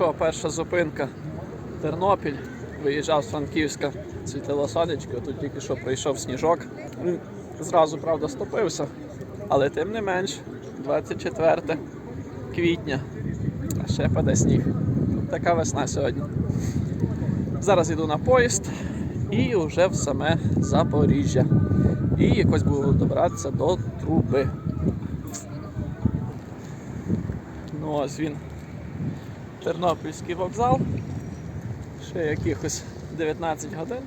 що, перша зупинка Тернопіль. Виїжджав з Франківська, світило сонечко, тут тільки що прийшов сніжок. Зразу, правда, стопився, але тим не менш, 24 квітня, а ще паде сніг. Така весна сьогодні. Зараз йду на поїзд і вже в саме Запоріжжя. І якось буду добратися до труби. Ну ось він. Тернопільський вокзал. Ще якихось 19 годин.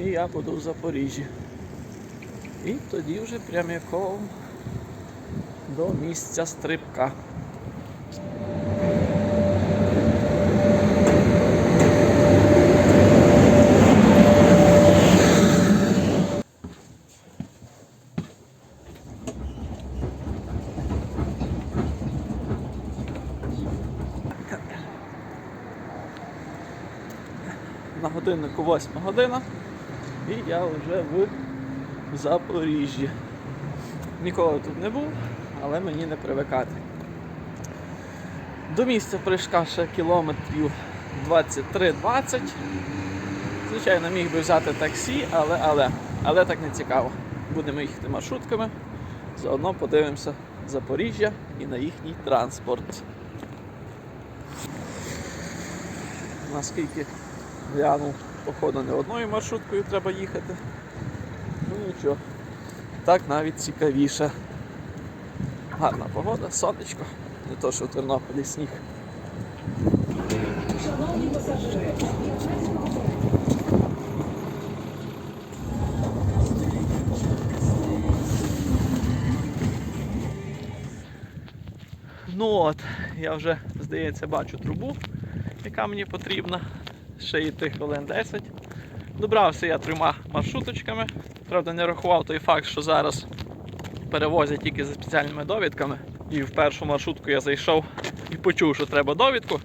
І я буду в Запоріжжі. І тоді вже прямиком до місця стрибка. На годиннику 8 година. І я вже в Запоріжжі. Ніколи тут не був, але мені не привикати. До місця прыжка ще кілометрів 23-20. Звичайно, міг би взяти таксі, але, але, але так не цікаво. Будемо їхати маршрутками. Заодно подивимося Запоріжжя і на їхній транспорт. Наскільки глянув, походу не одною маршруткою треба їхати. Ну нічого. Так навіть цікавіше. Гарна погода, сонечко. Не то, що в Тернополі сніг. Ну от, я вже, здається, бачу трубу, яка мені потрібна. Ще йти хвилин 10. Добрався я трьома маршруточками. Правда, не рахував той факт, що зараз перевозять тільки за спеціальними довідками. І в першу маршрутку я зайшов і почув, що треба довідку.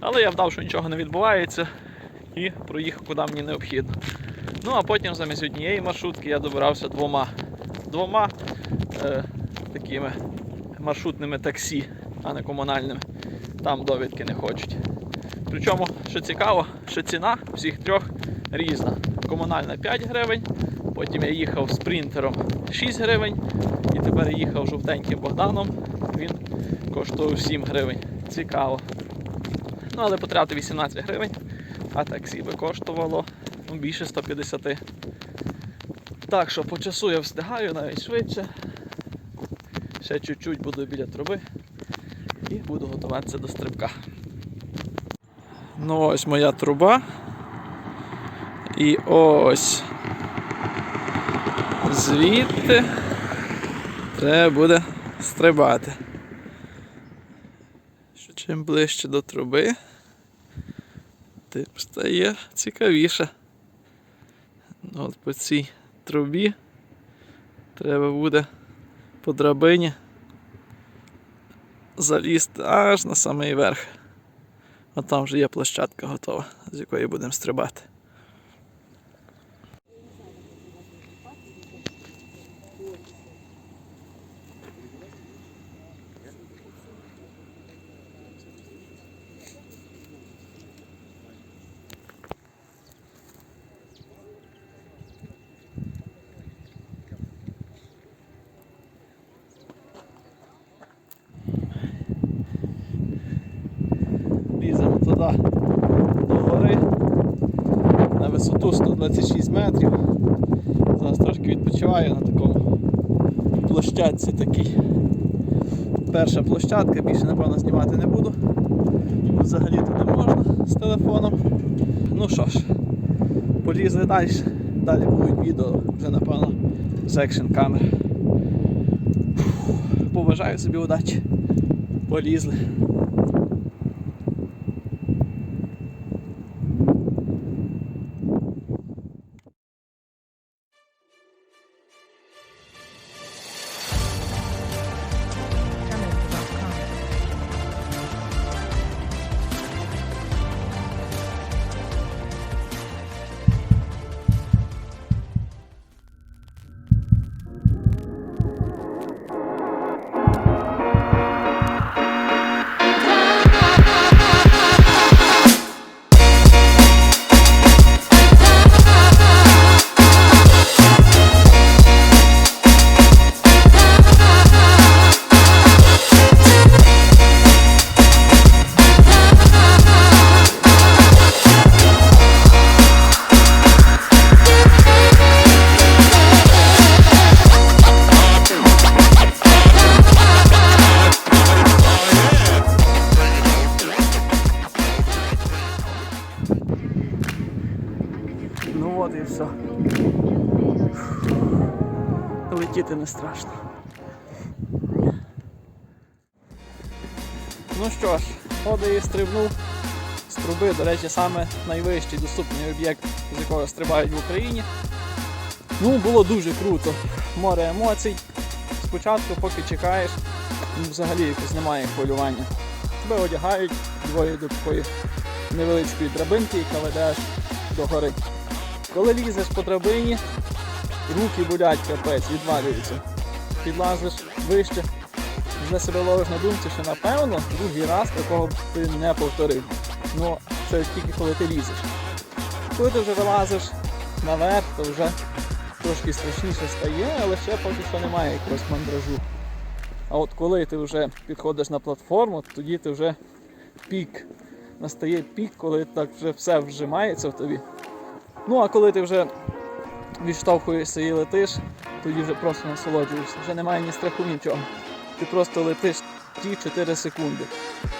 Але я вдав, що нічого не відбувається і проїхав куди мені необхідно. Ну а потім замість однієї маршрутки я добирався двома двома е, такими маршрутними таксі, а не комунальними. Там довідки не хочуть. Причому, що цікаво, що ціна всіх трьох різна. Комунальна 5 гривень, потім я їхав спринтером 6 гривень, і тепер я їхав жовтеньким Богданом, він коштував 7 гривень. Цікаво. Ну, але потратив 18 гривень, а таксі би коштувало ну, більше 150. Так що по часу я встигаю навіть швидше. Ще чуть-чуть буду біля труби і буду готуватися до стрибка. Ну ось моя труба. І ось звідти треба буде стрибати. Що чим ближче до труби, тим стає цікавіше. Ну, От по цій трубі треба буде по драбині залізти аж на самий верх. А там вже є площадка готова, з якої будемо стрибати. Туди до гори на висоту 126 метрів. Зараз трошки відпочиваю на такому площадці такій. Перша площадка, більше напевно знімати не буду. Взагалі тут не можна з телефоном. Ну що ж, полізли далі. Далі будуть відео вже напевно з екшн камер. Побажаю собі удачі. Полізли. От і все. Летіти не страшно. Ну що ж, от і стрибнув з труби, до речі, саме найвищий доступний об'єкт, з якого стрибають в Україні. Ну, було дуже круто. Море емоцій. Спочатку, поки чекаєш, ну, взагалі якось немає хвилювання. Тебе одягають двоє до такої невеличкої драбинки, яка веде аж до гори. Коли лізеш по драбині, руки болять капець, відвалюються. Підлазиш вище, вже себе ловиш на думці, що напевно другий раз такого б ти не повторив. Ну, це тільки коли ти лізеш. Коли ти вже вилазиш наверх, то вже трошки страшніше стає, але ще поки що немає якогось мандражу. А от коли ти вже підходиш на платформу, тоді ти вже пік. Настає пік, коли так вже все вжимається в тобі. Ну а коли ти вже відштовхуєшся і летиш, тоді вже просто насолоджуєшся. Вже немає ні страху, нічого. Ти просто летиш ті 4 секунди.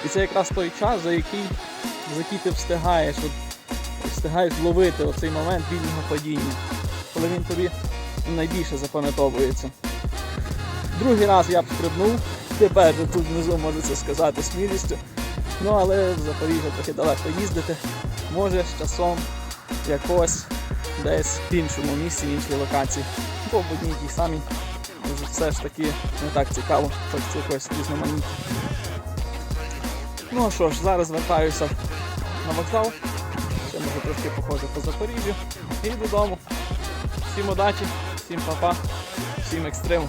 І це якраз той час, за який, за який ти встигаєш, от, встигаєш ловити оцей момент вільного падіння, коли він тобі найбільше запам'ятовується. Другий раз я б стрибнув, тепер же тут внизу можу це сказати смілістю. Ну але в Запоріжжя трохи далеко їздити. Може з часом якось десь в іншому місці, в іншій локації. Бо в одній тій самій все ж таки не так цікаво, хочеться якогось різноманіття. Ну що ж, зараз вертаюся на вокзал. Ще може трошки походжу по Запоріжжю і додому. Всім удачі, всім па-па, всім екстриму.